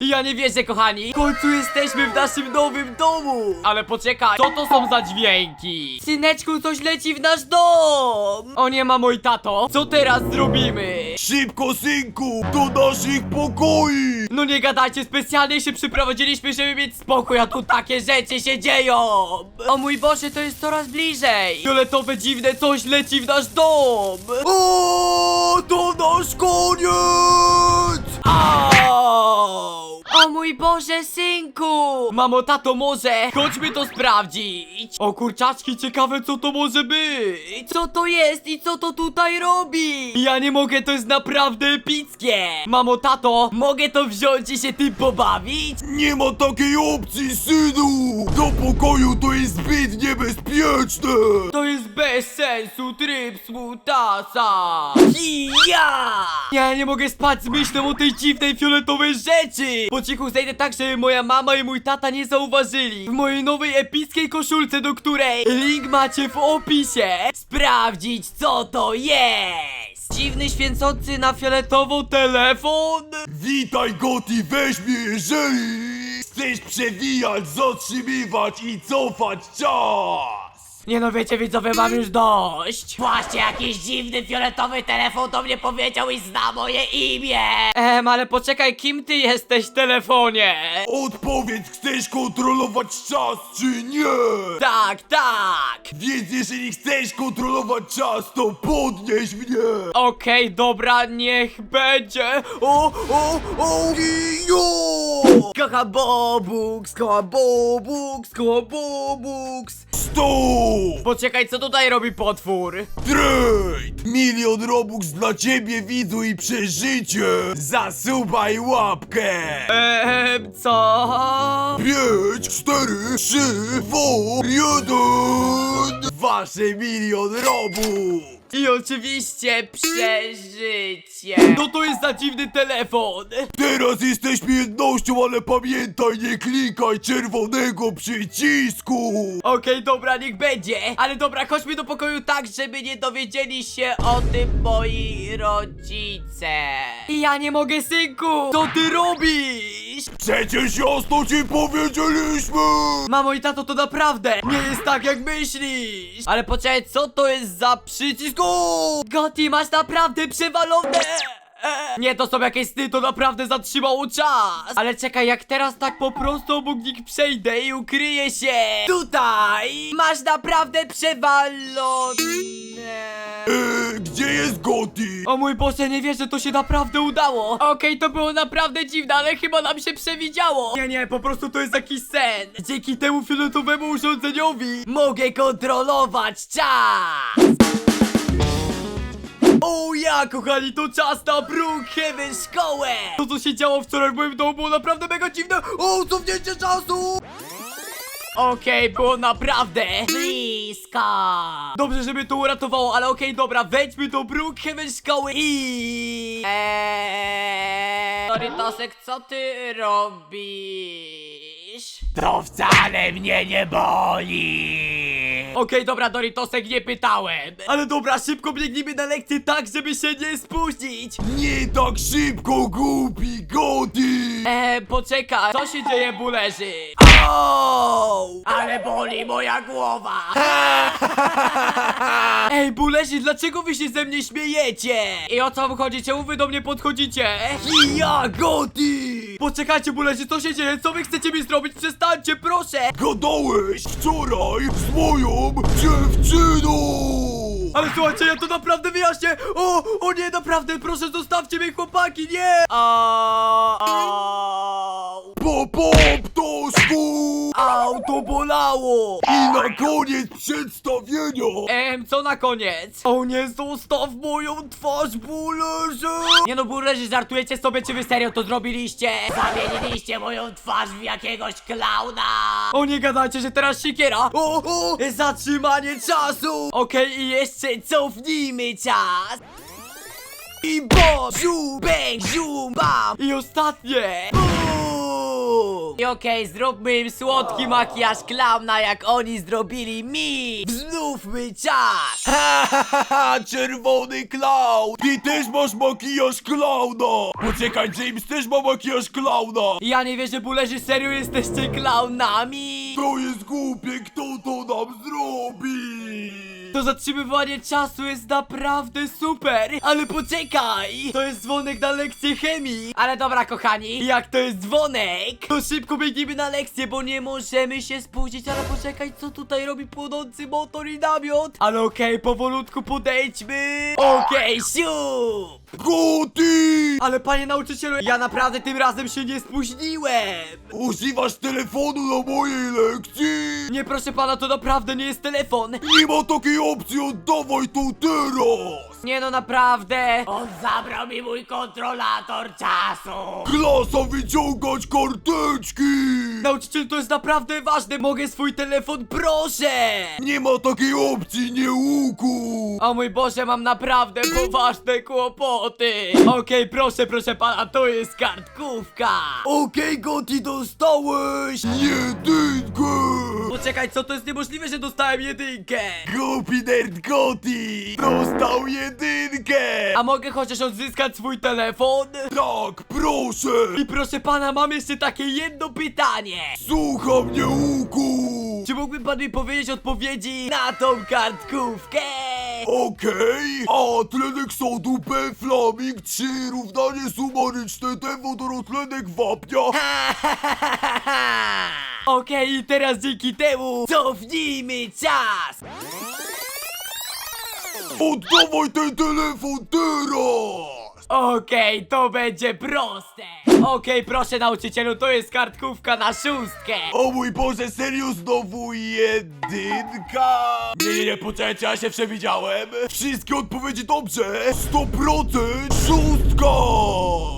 Ja nie wierzę, kochani! W końcu jesteśmy w naszym nowym domu! Ale poczekaj, co to są za dźwięki? Syneczku, coś leci w nasz dom! O nie, mamo i tato, co teraz zrobimy? Szybko, synku, do naszych pokoi! No nie gadajcie, specjalnie się przyprowadziliśmy, żeby mieć spokój, a tu takie rzeczy się dzieją! O mój Boże, to jest coraz bliżej! Fioletowe dziwne coś leci w nasz dom! O, to nasz koniec! Au! Mój Boże, synku! Mamo, tato, może? Chodźmy to sprawdzić! O kurczaczki, ciekawe co to może być! Co to jest i co to tutaj robi? Ja nie mogę, to jest naprawdę epickie! Mamo, tato, mogę to wziąć i się tym pobawić? Nie ma takiej opcji, synu! Do pokoju to jest zbyt niebezpieczne! To jest bez sensu tryb smutasa! Ja! Ja nie mogę spać z myślą o tej dziwnej fioletowej rzeczy! Po cichu zejdę tak, żeby moja mama i mój tata nie zauważyli. W mojej nowej epickiej koszulce, do której link macie w opisie. Sprawdzić co to jest! Dziwny święcący na fioletowo telefon? Witaj, Goti, weź mnie, jeżeli chcesz przewijać, zatrzymywać i cofać czas! Nie no wiecie widzowie, mam już dość. Właśnie jakiś dziwny fioletowy telefon do mnie powiedział i zna moje imię. Em, ale poczekaj, kim ty jesteś telefonie? Odpowiedz, chcesz kontrolować czas, czy nie? Tak, tak. Więc jeżeli chcesz kontrolować czas, to podnieś mnie! Okej, dobra, niech będzie. O, o, o, jo Kocha Bobuks, kocha Bobuks, kocha Bobuks Stop! Poczekaj, co tutaj robi potwór? Trade! Milion robux dla ciebie, widzu i przeżycie! Zasubaj łapkę! Eee, co? Pięć, cztery, trzy, dwa, jeden! Wasze milion robux! I oczywiście przeżycie. No to jest za dziwny telefon. Teraz jesteśmy jednością, ale pamiętaj, nie klikaj czerwonego przycisku! Okej, dobra, niech będzie. Ale dobra, chodźmy do pokoju tak, żeby nie dowiedzieli się o tym moi rodzice. Ja nie mogę, synku. Co ty robisz? Przecież jasno ci powiedzieliśmy! Mamo i tato, to naprawdę nie jest tak, jak myślisz Ale poczekaj, co to jest za przycisk? O! Gotti, masz naprawdę przewalone nie, to są jakieś sny, to naprawdę zatrzymało czas. Ale czekaj, jak teraz tak po prostu obok nich przejdę i ukryję się. Tutaj Masz naprawdę przewalone. Eee, gdzie jest Goti? O mój Boże, nie wierzę, to się naprawdę udało. Okej, to było naprawdę dziwne, ale chyba nam się przewidziało. Nie, nie, po prostu to jest jakiś sen. Dzięki temu fioletowemu urządzeniowi Mogę kontrolować czas o ja, kochani, to czas na Brookhaven szkołę! To, co się działo wczoraj w moim domu, było naprawdę mega dziwne! O, cofnięcie czasu! Okej, było naprawdę blisko! Dobrze, że mnie to uratowało, ale okej, dobra, wejdźmy do Brookhaven szkoły i... Eee... Doritosek, co ty robisz? To wcale mnie nie boli! Okej, dobra, Doritosek, nie pytałem. Ale dobra, szybko biegnijmy na lekcję tak, żeby się nie spóźnić. Nie tak szybko, głupi Goti! Eee, poczekaj, co się dzieje, bulerzy? Au! Ale boli moja głowa! Ej, bulerzy, dlaczego wy się ze mnie śmiejecie? I o co wam chodzi? Czemu wy do mnie podchodzicie? Ja, Goti! Poczekajcie, bulerzy, co się dzieje? Co wy chcecie mi zrobić? Przestańcie, proszę! Gadałeś wczoraj z moją dziewczyną! Ale słuchajcie, ja to naprawdę wyjaśnię! O, o nie, naprawdę, proszę, zostawcie mnie, chłopaki, nie! Au, au, Pop, pop, Toszku! au, to bolało! I na koniec przedstawienia! Em, co na koniec? O nie, zostaw moją twarz, bulerze! Nie no, bulerzy, żartujecie sobie, czy wy serio to zrobiliście? Zamieniliście moją twarz w jakiegoś klauna! O nie gadajcie, że teraz siekiera! O, o, zatrzymanie czasu! Okej, i jeszcze cofnijmy czas! I bom, ziu, bang, ziu, bam! I ostatnie! Bum! I okej, zróbmy im słodki makijaż klauna, jak oni zrobili mi! Wznówmy czas! Ha, ha, ha, ha, czerwony klaun! Ty też masz makijaż klauna! Poczekaj, James też ma makijaż klauna! Ja nie wierzę, bulerzy, serio jesteście klaunami! To jest głupie, kto to nam zrobi? To zatrzymywanie czasu jest naprawdę super! Ale poczekaj! To jest dzwonek na lekcję chemii! Ale dobra, kochani, jak to jest dzwonek, to szybko biegniemy na lekcję, bo nie możemy się spóźnić, ale poczekaj, co tutaj robi płonący motor i namiot? Ale okej, powolutku podejdźmy! Okej, siup! Goty! Ale panie nauczycielu, ja naprawdę tym razem się nie spóźniłem! Używasz telefonu na mojej lekcji? Nie, proszę pana, to naprawdę nie jest telefon! Nie ma takiej opcji, oddawaj to teraz! Nie no, naprawdę! On zabrał mi mój kontrolator czasu! Klasa wyciągać karteczki! Nauczyciel, to jest naprawdę ważne! Mogę swój telefon, proszę! Nie ma takiej opcji, nie łuku! O mój Boże, mam naprawdę poważne kłopoty! Okej, proszę, proszę pana, to jest kartkówka! Okej, Gotti, dostałeś! Jedynkę! Poczekaj, co to jest niemożliwe, że dostałem jedynkę! Głupi nerd Gotti! Dostał jedynkę! A mogę chociaż odzyskać swój telefon? Tak, proszę! I proszę pana, mam jeszcze takie jedno pytanie! Słucham mnie, łuku! Czy mógłby pan mi powiedzieć odpowiedzi na tą kartkówkę? Okej, a tlenek sodu P, flaming 3, równanie sumaryczne T, wodorotlenek wapnia Okej, i teraz dzięki temu cofnijmy czas! Oddawaj ten telefon teraz! Okej, to będzie proste! Okej, proszę nauczycielu, to jest kartkówka na szóstkę! O mój Boże, serio znowu jedynka? Nie, nie, nie, poczekajcie, ja się przewidziałem Wszystkie odpowiedzi dobrze 100% szóstka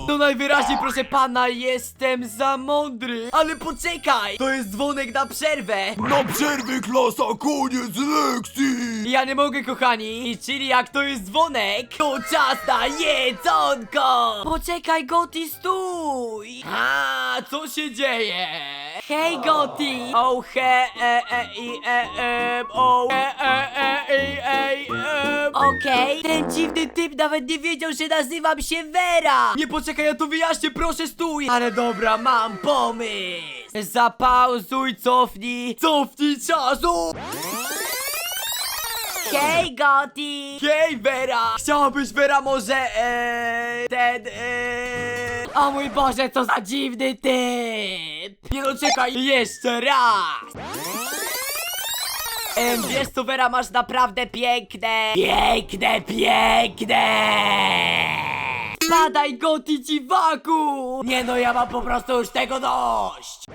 No najwyraźniej, proszę pana, jestem za mądry! Ale poczekaj! To jest dzwonek na przerwę! Na przerwy klasa, koniec lekcji Ja nie mogę, kochani! Czyli jak to jest dzwonek, to czas na jedzonko! Poczekaj, Goti, stój! A, co się dzieje? Hej, Goti! O, he, e, e, i, e, e, o, e, e, e, i, e, e. Okej, ten dziwny typ nawet nie wiedział, że nazywam się Vera! Nie poczekaj, ja to wyjaśnię, proszę stój! Ale dobra, mam pomysł! Zapauzuj, cofnij, cofnij czasu! Hej, Goti! Hej, Vera! Chciałabyś, Vera, może, eee, ten, eee... O mój Boże, co za dziwny typ! Nie no, czekaj, jeszcze raz! Em, wiesz co, masz naprawdę piękne... Piękne, piękne! Spadaj, Goti, dziwaku! Nie no, ja mam po prostu już tego dość!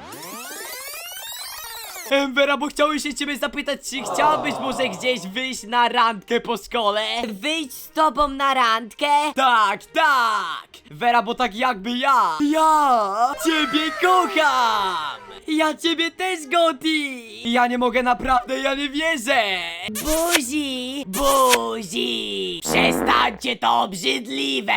Em, Vera, bo chciałem się ciebie zapytać, czy chciałabyś może gdzieś wyjść na randkę po szkole? Wyjść z tobą na randkę? Tak, tak! Vera, bo tak jakby ja! Ja ciebie kocham! Ja ciebie też, Goti! Ja nie mogę naprawdę, ja nie wierzę! Buzi! Buzi! Przestańcie to obrzydliwe!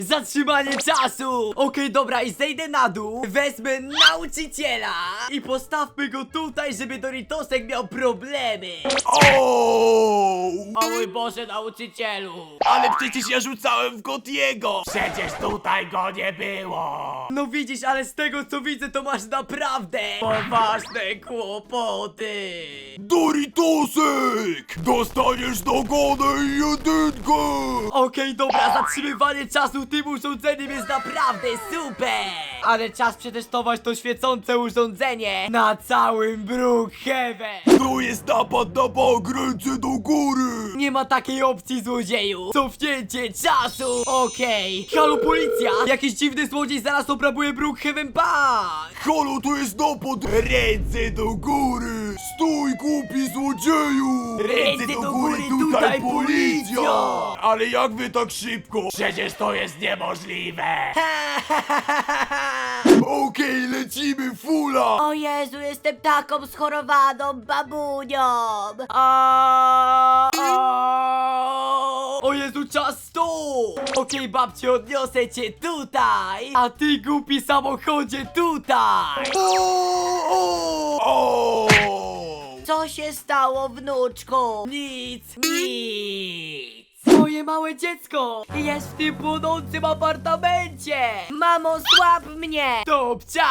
Zatrzymanie czasu! Okej, dobra, i zejdę na dół, wezmę nauczyciela i postawmy go tutaj, żeby Doritosek miał problemy! O! O mój Boże, nauczycielu! Ale przecież ja rzucałem w Gotiego! Przecież tutaj go nie było! No widzisz, ale z tego co widzę, to masz naprawdę poważne kłopoty! Doritosek! Dostaniesz nagrodę i jedynkę! Okej, dobra, zatrzymywanie czasu tym urządzeniem jest naprawdę super! Ale czas przetestować to świecące urządzenie na całym Brookhaven! To jest napad na bank, ręce do góry! Nie ma takiej opcji, złodzieju! Cofnięcie czasu! Okej! Halo, policja! Jakiś dziwny złodziej zaraz obrabuje Brookhaven Bank! Halo, to jest napad! Ręce do góry! Stój, głupi złodzieju! Ręce do góry, tutaj policja! Ale jak wy tak szybko? Przecież to jest niemożliwe! Okej, lecimy, fula! O Jezu, jestem taką schorowaną babunią! A, O Jezu, czas tu! Okej, babciu, odniosę cię tutaj! A ty, głupi samochodzie, tutaj! O! O! Co się stało, wnuczku? Nic, nic! Moje małe dziecko jest w tym płonącym apartamencie! Mamo, słab mnie! Topcia!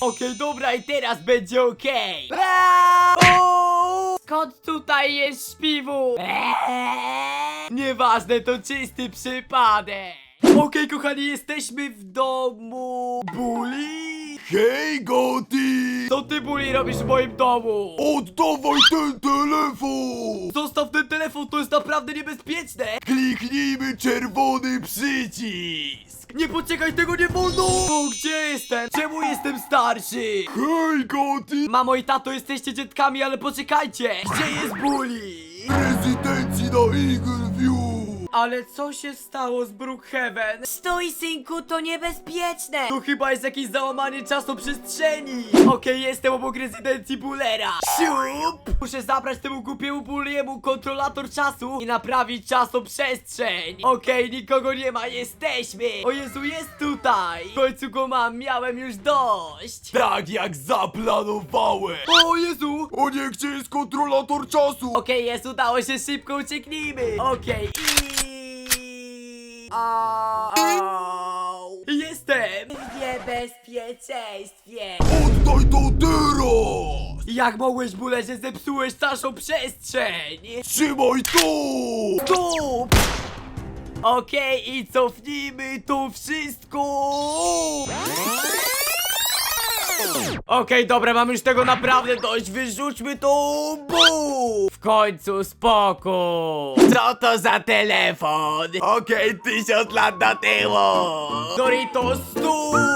Okej, dobra, i teraz będzie okej! Eee! O! Skąd tutaj jest śpiwu? Eee! Nieważne, to czysty przypadek! Okej, kochani, jesteśmy w domu... Bully? Hej, Gotti! Co ty, Bully, robisz w moim domu? Oddawaj ten telefon! Zostaw ten telefon, to jest naprawdę niebezpieczne! Kliknijmy czerwony przycisk! Nie poczekaj, tego nie wolno! O, gdzie jestem? Czemu jestem starszy? Hej, Gotti! Mamo i tato, jesteście dzietkami, ale poczekajcie! Gdzie jest Bully? Prezydencji na Eagle View! Ale co się stało z Brookhaven? Stój, synku, to niebezpieczne! To chyba jest jakieś załamanie czasoprzestrzeni! Okej, jestem obok rezydencji Bullera! Siup! Muszę zabrać temu głupiemu Bulliemu kontrolator czasu i naprawić czasoprzestrzeń! Okej, nikogo nie ma, jesteśmy! O Jezu, jest tutaj! W końcu go mam, miałem już dość! Tak jak zaplanowałem! O Jezu! O nie, gdzie jest kontrolator czasu? Okej, jest, udało się, szybko ucieknijmy! Okej, i... Au. Jestem! W niebezpieczeństwie! Oddaj to teraz! Jak mogłeś, Bule, że zepsułeś naszą przestrzeń? Trzymaj to! Stop! Okej, i cofnijmy to wszystko! Okej, dobra, mam już tego naprawdę dość, wyrzućmy to, bu! W końcu spokój! Co to za telefon? Okej, tysiąc lat na tyłu! Doritos, stój!